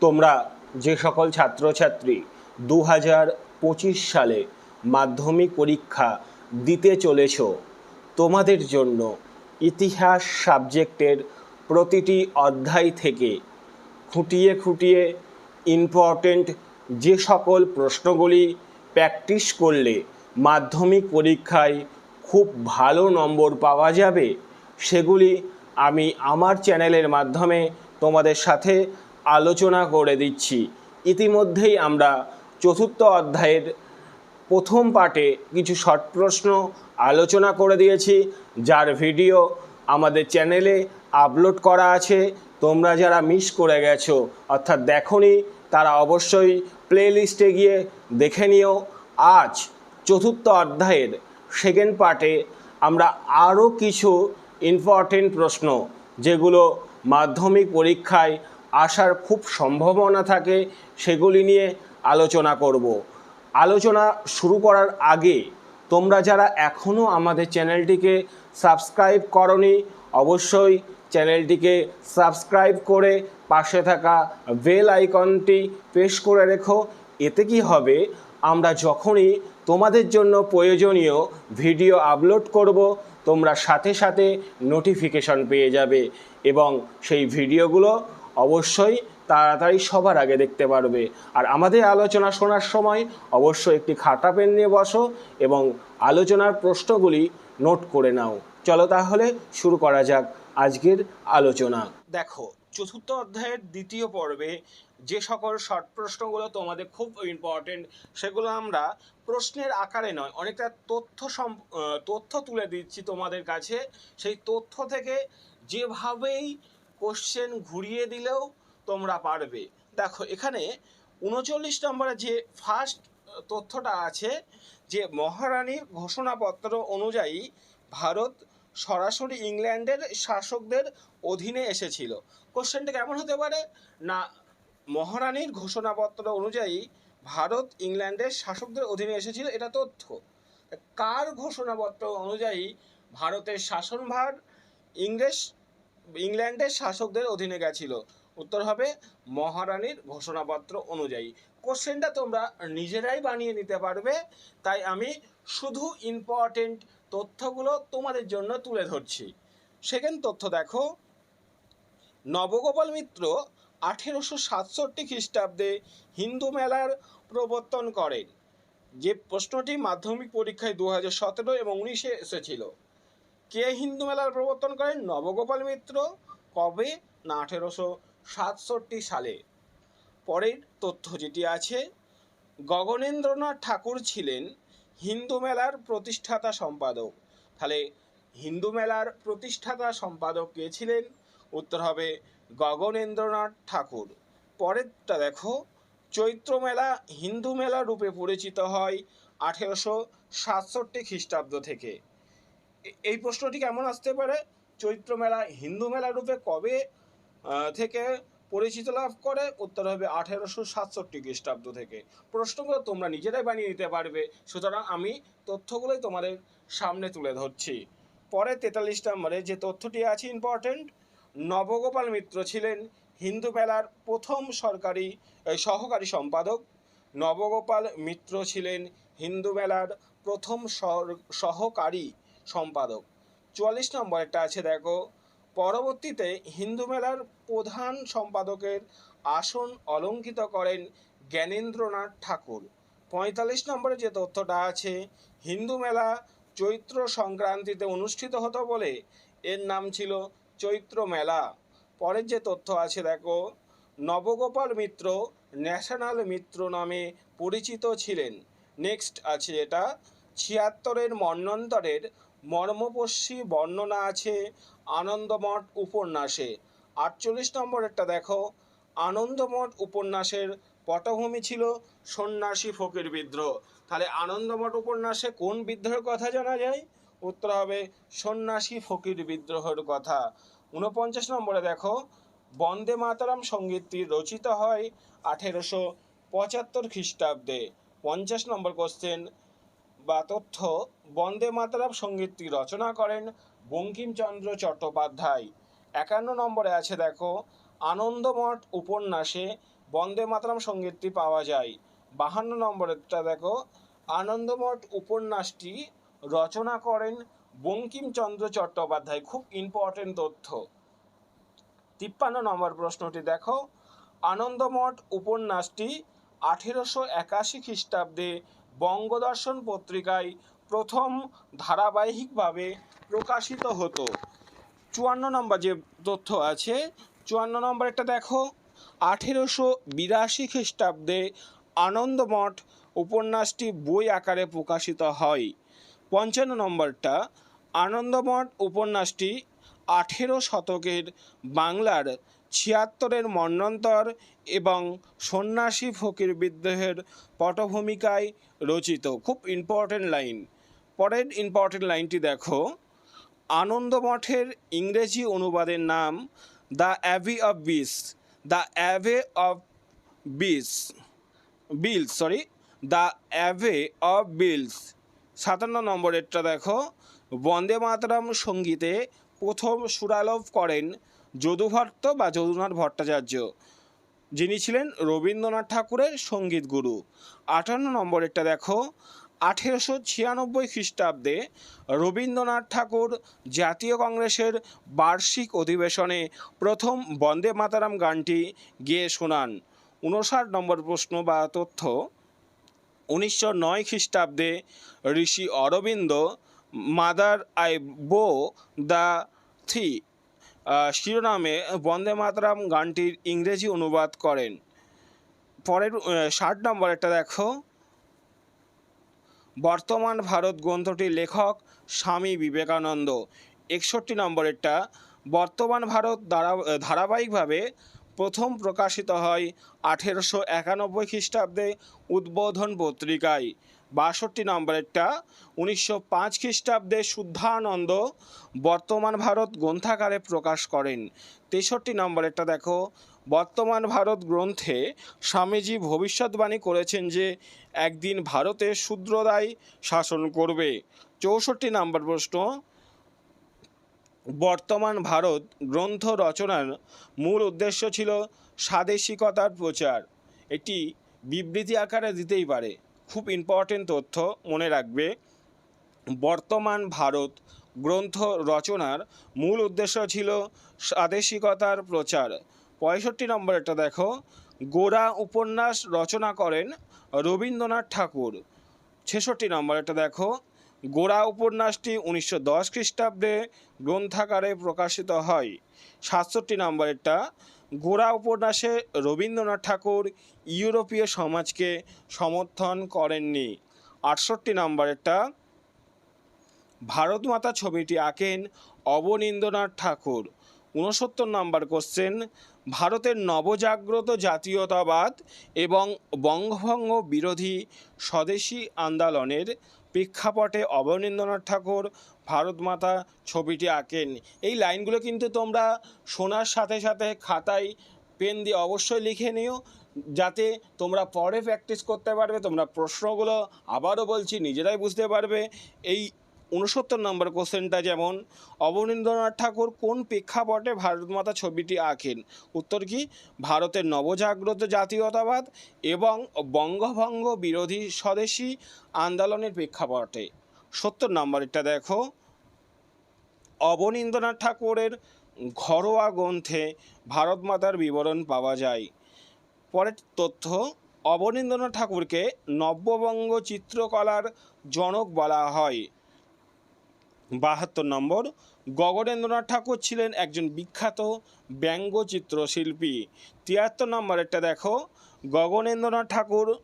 তোমরা যে সকল ছাত্রছাত্রী দু হাজার পঁচিশ সালে মাধ্যমিক পরীক্ষা দিতে চলেছ, তোমাদের জন্য ইতিহাস সাবজেক্টের প্রতিটি অধ্যায় থেকে খুঁটিয়ে খুঁটিয়ে ইম্পর্টেন্ট যে সকল প্রশ্নগুলি প্র্যাকটিস করলে মাধ্যমিক পরীক্ষায় খুব ভালো নম্বর পাওয়া যাবে, সেগুলি আমি আমার চ্যানেলের মাধ্যমে তোমাদের সাথে আলোচনা করে দিচ্ছি। ইতিমধ্যেই আমরা চতুর্থ অধ্যায়ের প্রথম পার্টে কিছু শর্ট প্রশ্ন আলোচনা করে দিয়েছি, যার ভিডিও আমাদের চ্যানেলে আপলোড করা আছে। তোমরা যারা মিস করে গেছো, অর্থাৎ দেখোনি, তারা অবশ্যই প্লে লিস্টে গিয়ে দেখে নিও। আজ চতুর্থ অধ্যায়ের সেকেন্ড পার্টে আমরা আরও কিছু ইম্পর্টেন্ট প্রশ্ন, যেগুলো মাধ্যমিক পরীক্ষায় আসার খুব সম্ভাবনা থাকে, সেগুলি নিয়ে আলোচনা করব। আলোচনা শুরু করার আগে তোমরা যারা এখনও আমাদের চ্যানেলটিকে সাবস্ক্রাইব করনি, অবশ্যই চ্যানেলটিকে সাবস্ক্রাইব করে পাশে থাকা বেল আইকনটি প্রেস করে রেখো। এতে কি হবে, আমরা যখনই তোমাদের জন্য প্রয়োজনীয় ভিডিও আপলোড করব, তোমরা সাথে সাথে নোটিফিকেশন পেয়ে যাবে এবং সেই ভিডিওগুলো অবশ্যই তাড়াতাড়ি সবার আগে দেখতে পারবে। আর আমাদের আলোচনা শোনার সময় অবশ্যই একটি খাতা পেন নিয়ে বসো এবং আলোচনার প্রশ্নগুলি নোট করে নাও। চলো তাহলে শুরু করা যাক আজকের আলোচনা। দেখো, চতুর্থ অধ্যায়ের দ্বিতীয় পর্বে যে সকল শর্ট প্রশ্নগুলো তোমাদের খুব ইম্পর্টেন্ট সেগুলো আমরা প্রশ্নের আকারে নয়, অনেকটা তথ্য সম তথ্য তুলে দিচ্ছি তোমাদের কাছে। সেই তথ্য থেকে যেভাবেই কোশ্চেন ঘুরিয়ে দিলেও তোমরা পারবে। দেখো, এখানে উনচল্লিশ নম্বরে যে ফার্স্ট তথ্যটা আছে যে মহারানীর ঘোষণাপত্র অনুযায়ী ভারত সরাসরি ইংল্যান্ডের শাসকদের অধীনে এসেছিল। কোশ্চেনটা কেমন হতে পারে? না, মহারানীর ঘোষণাপত্র অনুযায়ী ভারত ইংল্যান্ডের শাসকদের অধীনে এসেছিল এটা তথ্য। কার ঘোষণাপত্র অনুযায়ী ভারতের শাসনভার ইংরেজ ইংল্যান্ডের শাসকদের অধীনে গেছিল। উত্তর হবে মহারানীর ঘোষণাপত্র অনুযায়ী। কোশ্চেনটা তোমরা নিজেরাই বানিয়ে নিতে পারবে। তাই আমি শুধু ইম্পর্টেন্ট তথ্যগুলো তোমাদের জন্য তুলে ধরছি। সেকেন্ড তথ্য দেখো। নবগোপাল মিত্র আঠেরোশো সাতষট্টি খ্রিস্টাব্দে হিন্দু মেলার প্রবর্তন করেন, যে প্রশ্নটি মাধ্যমিক পরীক্ষায় দু হাজার সতেরো এবং উনিশে এসেছিল। কে হিন্দু মেলার প্রবর্তন করেন? নবগোপাল মিত্র। কবে? না, আঠেরোশো সাতষট্টি সালে। পরের তথ্য যেটি আছে, গগনেন্দ্রনাথ ঠাকুর ছিলেন হিন্দু মেলার প্রতিষ্ঠাতা সম্পাদক। তাহলে হিন্দু মেলার প্রতিষ্ঠাতা সম্পাদক কে ছিলেন? উত্তর হবে গগনেন্দ্রনাথ ঠাকুর। পরেরটা দেখো, চৈত্র মেলা হিন্দু মেলা রূপে পরিচিত হয় আঠেরোশো সাতষট্টি খ্রিস্টাব্দ থেকে। এই প্রশ্নটি কেমন আসতে পারে? চৈত্র মেলা, হিন্দু মেলা রূপে কবে থেকে পরিচিত লাভ করে? উত্তর হবে আঠেরোশো সাতষট্টি খ্রিস্টাব্দ থেকে। প্রশ্নগুলো তোমরা নিজেরাই বানিয়ে নিতে পারবে। সুতরাং আমি তথ্যগুলোই তোমাদের সামনে তুলে ধরছি। পরে তেতাল্লিশ নম্বরে যে তথ্যটি আছে ইম্পর্টেন্ট নবগোপাল মিত্র ছিলেন হিন্দু মেলার প্রথম সরকারি সহকারী সম্পাদক। নবগোপাল মিত্র ছিলেন হিন্দু মেলার প্রথম সহকারী সম্পাদক। চুয়াল্লিশ নম্বর একটা আছে, দেখো। পরবর্তীতে হিন্দু মেলার প্রধান সম্পাদকের আসন অলঙ্কিত করেন জ্ঞানেন্দ্রনাথ ঠাকুর। পঁয়তাল্লিশ নম্বরে যে তথ্যটা আছে, হিন্দু মেলা চৈত্র সংক্রান্তিতে অনুষ্ঠিত হতো বলে এর নাম ছিল চৈত্র মেলা। পরের যে তথ্য আছে, দেখো, নবগোপাল মিত্র ন্যাশনাল মিত্র নামে পরিচিত ছিলেন। নেক্সট আছে এটা ছিয়াত্তরের মন্বন্তরের মর্মপস্যী বর্ণনা আছে আনন্দমঠ উপন্যাসে। আটচল্লিশ নম্বরেরটা দেখো। আনন্দমঠ উপন্যাসের পটভূমি ছিল সন্ন্যাসী ফকির বিদ্রোহ। তাহলে আনন্দমঠ উপন্যাসে কোন বিদ্রোহের কথা জানা যায়? উত্তর হবে সন্ন্যাসী ফকির বিদ্রোহের কথা। ঊনপঞ্চাশ নম্বরে দেখো, বন্দে মাতারাম সঙ্গীতটি রচিত হয় আঠেরোশো পঁচাত্তর খ্রিস্টাব্দে। পঞ্চাশ নম্বর কোশ্চেন বা তথ্য বন্দে মাতারাম সঙ্গীতটি রচনা করেন বঙ্কিমচন্দ্র চট্টোপাধ্যায়। একান্ন নম্বরে আছে দেখো, আনন্দমঠ উপন্যাসে বন্দে মাতরম সঙ্গীতটি পাওয়া যায়। বাহান্ন নম্বরেরটা দেখো, আনন্দমঠ উপন্যাসটি রচনা করেন বঙ্কিমচন্দ্র চট্টোপাধ্যায়। খুব ইম্পর্টেন্ট তথ্য। তিপ্পান্ন নম্বর প্রশ্নটি দেখো, আনন্দমঠ উপন্যাসটি আঠেরোশো একাশি খ্রিস্টাব্দে বঙ্গদর্শন পত্রিকায় প্রথম ধারাবাহিকভাবে প্রকাশিত হতো। চুয়ান্ন নম্বর যে তথ্য আছে, চুয়ান্ন নম্বরেরটা দেখো। আঠেরোশো বিরাশি খ্রিস্টাব্দে আনন্দমঠ উপন্যাসটি বই আকারে প্রকাশিত হয়। পঞ্চান্ন নম্বরটা, আনন্দমঠ উপন্যাসটি আঠেরো শতকের বাংলার ছিয়াত্তরের মন্বন্তর এবং সন্ন্যাসী ফকির বিদ্রোহের পটভূমিকায় রচিত। খুব ইম্পর্টেন্ট লাইন পরের ইম্পর্টেন্ট লাইনটি দেখো। আনন্দমঠের ইংরেজি অনুবাদের নাম the abbey of bliss the abbey of bliss bliss sorry the abbey of bliss সাতান্ন নম্বরেরটা দেখো। বন্দে মাতরম সঙ্গীতে প্রথম সুরালোভ করেন যদুভট্ট বা যদুনাথ ভট্টাচার্য। যিনি ছিলেন রবীন্দ্রনাথ ঠাকুরের সংগীত গুরু। আটান্ন নম্বরেরটা দেখো। আঠেরোশো ছিয়ানব্বই খ্রিস্টাব্দে রবীন্দ্রনাথ ঠাকুর জাতীয় কংগ্রেসের বার্ষিক অধিবেশনে প্রথম বন্দে মাতারাম গানটি গেয়ে শোনান। উনষাট নম্বর প্রশ্ন বা তথ্য। উনিশশো নয় খ্রিস্টাব্দে Rishi Aurobindo mother I bow to thee শিরোনামে বন্দে মাতরম গানটির ইংরেজি অনুবাদ করেন। পরের ষাট নম্বর একটা দেখো। বর্তমান ভারত গ্রন্থটির লেখক স্বামী বিবেকানন্দ। একষট্টি নম্বরেরটা, বর্তমান ভারত ধারা ধারাবাহিকভাবে প্রথম প্রকাশিত হয় আঠেরোশো একানব্বই খ্রিস্টাব্দে উদ্বোধন পত্রিকায়। বাষট্টি নম্বরেরটা। উনিশশো পাঁচ খ্রিস্টাব্দে শুদ্ধানন্দ বর্তমান ভারত গ্রন্থাকারে প্রকাশ করেন। তেষট্টি নম্বরেরটা দেখো, বর্তমান ভারত গ্রন্থে স্বামীজি ভবিষ্যৎবাণী করেছেন যে, একদিন ভারতে শূদ্রদায় শাসন করবে। চৌষট্টি নম্বর প্রশ্ন, বর্তমান ভারত গ্রন্থ রচনার মূল উদ্দেশ্য ছিল স্বাদেশিকতার প্রচার। এটি বিবৃতি আকারে দিতেই পারে। খুব ইম্পর্টেন্ট তথ্য মনে রাখবে। বর্তমান ভারত গ্রন্থ রচনার মূল উদ্দেশ্য ছিল স্বাদেশিকতার প্রচার। পঁয়ষট্টি নম্বরটা দেখো, গোরা উপন্যাস রচনা করেন রবীন্দ্রনাথ ঠাকুর। ছেষট্টি নম্বরটা দেখো, গোরা উপন্যাসটি উনিশশো দশ খ্রিস্টাব্দে গ্রন্থাকারে প্রকাশিত হয়। সাতষট্টি নম্বরেরটা গোরা উপন্যাসে রবীন্দ্রনাথ ঠাকুর ইউরোপীয় সমাজকে সমর্থন করেননি। আটষট্টি নম্বরেরটা ভারত মাতা ছবিটি আঁকেন অবনীন্দ্রনাথ ঠাকুর। ঊনসত্তর নম্বর কোশ্চেন ভারতের নবজাগ্রত জাতীয়তাবাদ এবং বঙ্গভঙ্গ বিরোধী স্বদেশী আন্দোলনের প্রেক্ষাপটে অবনীন্দ্রনাথ ঠাকুর ভারত মাতা ছবিটি আঁকেন এই লাইনগুলো কিন্তু তোমরা শোনার সাথে সাথে খাতায় পেন দিয়ে অবশ্যই লিখে নিও, যাতে তোমরা পরে প্র্যাকটিস করতে পারবে, তোমরা প্রশ্নগুলো আবারও বলছি, নিজেরাই বুঝতে পারবে। এই উনসত্তর নম্বর কোশ্চেনটা যেমন, অবনীন্দ্রনাথ ঠাকুর কোন প্রেক্ষাপটে ভারতমাতা ছবিটি আঁকেন? উত্তর কি, ভারতের নবজাগ্রত জাতীয়তাবাদ এবং বঙ্গভঙ্গ বিরোধী স্বদেশী আন্দোলনের প্রেক্ষাপটে। সত্তর নম্বরটা দেখো, অবনীন্দ্রনাথ ঠাকুরের ঘরোয়া গ্রন্থে ভারত মাতার বিবরণ পাওয়া যায়। পরের তথ্য, অবনীন্দ্রনাথ ঠাকুরকে নব্যবঙ্গ চিত্রকলার জনক বলা হয়। বাহাত্তর নম্বর। গগনেন্দ্রনাথ ঠাকুর ছিলেন একজন বিখ্যাত ব্যঙ্গচিত্র শিল্পী। তিয়াত্তর নম্বরেরটা দেখো। গগনেন্দ্রনাথ ঠাকুর,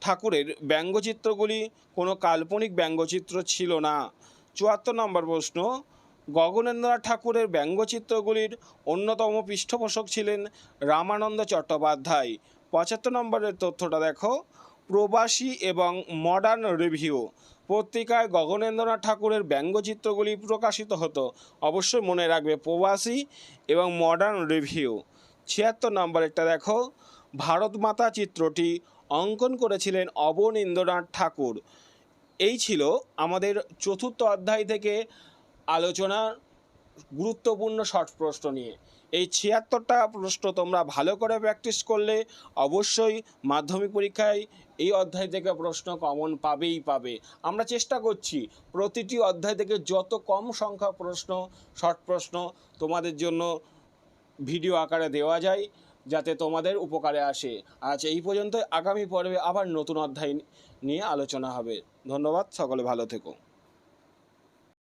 ঠাকুরের ব্যঙ্গচিত্রগুলি কোনো কাল্পনিক ব্যঙ্গচিত্র ছিল না। চুয়াত্তর নম্বর প্রশ্ন, গগনেন্দ্রনাথ ঠাকুরের ব্যঙ্গচিত্রগুলির অন্যতম পৃষ্ঠপোষক ছিলেন রামানন্দ চট্টোপাধ্যায়। পঁচাত্তর নম্বরের তথ্যটা দেখো। প্রবাসী এবং মডার্ন রিভিউ পত্রিকায় গগনেন্দ্রনাথ ঠাকুরের ব্যঙ্গচিত্রগুলি প্রকাশিত হতো। অবশ্যই মনে রাখবে প্রবাসী এবং মডার্ন রিভিউ ছিয়াত্তর নম্বরেরটা দেখো। ভারত মাতা চিত্রটি অঙ্কন করেছিলেন অবনীন্দ্রনাথ ঠাকুর। এই ছিল আমাদের চতুর্থ অধ্যায় থেকে আলোচনা গুরুত্বপূর্ণ শর্ট প্রশ্ন নিয়ে। এই ছিয়াত্তরটা প্রশ্ন তোমরা ভালো করে প্র্যাকটিস করলে অবশ্যই মাধ্যমিক পরীক্ষায় এই অধ্যায় থেকে প্রশ্ন কমন পাবেই পাবে। আমরা চেষ্টা করছি প্রতিটি অধ্যায় থেকে যত কম সংখ্যা প্রশ্ন শর্ট প্রশ্ন তোমাদের জন্য ভিডিও আকারে দেওয়া যায় যাতে তোমাদের উপকারে আসে। আজ এই পর্যন্ত আগামী পর্বে আবার নতুন অধ্যায় নিয়ে আলোচনা হবে। ধন্যবাদ। সকলে ভালো থেকো।